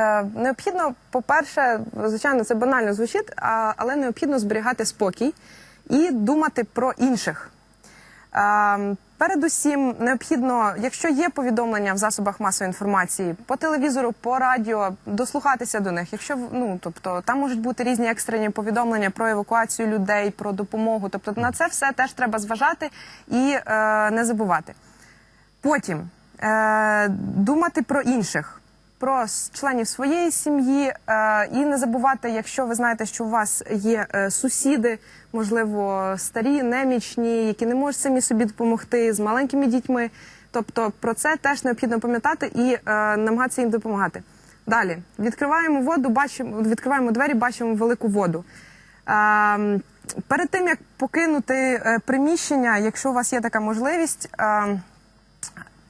Е, Необхідно, по-перше, звичайно, це банально звучить, але необхідно зберігати спокій і думати про інших. Е, Передусім, необхідно, якщо є повідомлення в засобах масової інформації по телевізору, по радіо, дослухатися до них. Якщо ну тобто там можуть бути різні екстрені повідомлення про евакуацію людей, про допомогу. Тобто на це все теж треба зважати і е, не забувати. Потім е, думати про інших, про членів своєї сім'ї, е, і не забувати, якщо ви знаєте, що у вас є е, сусіди, можливо, старі, немічні, які не можуть самі собі допомогти з маленькими дітьми. Тобто про це теж необхідно пам'ятати і е, намагатися їм допомагати. Далі відкриваємо воду, бачимо, відкриваємо двері, бачимо велику воду. Ем, Перед тим як покинути приміщення, якщо у вас є така можливість, ем,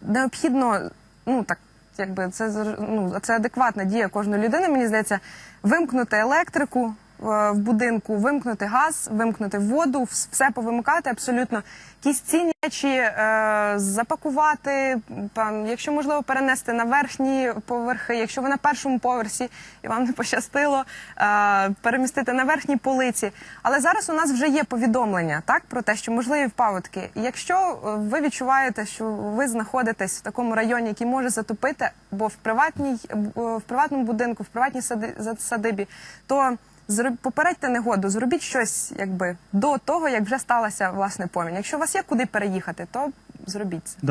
необхідно, ну так, якби це ну, це адекватна дія кожної людини, мені здається, вимкнути електрику в будинку, вимкнути газ, вимкнути воду, все повимикати абсолютно. Якісь цінні речі е, запакувати, пан, якщо можливо, перенести на верхні поверхи, якщо ви на першому поверсі і вам не пощастило, е, перемістити на верхній полиці. Але зараз у нас вже є повідомлення так про те, що можливі впаводки. І якщо е, ви відчуваєте, що ви знаходитесь в такому районі, який може затопити, бо в приватній е, в приватному будинку, в приватній сади- садибі, то попередьте негоду, зробіть щось якби до того, як вже сталася власне помінь. Якщо у вас є куди переїхати, то зробіть це.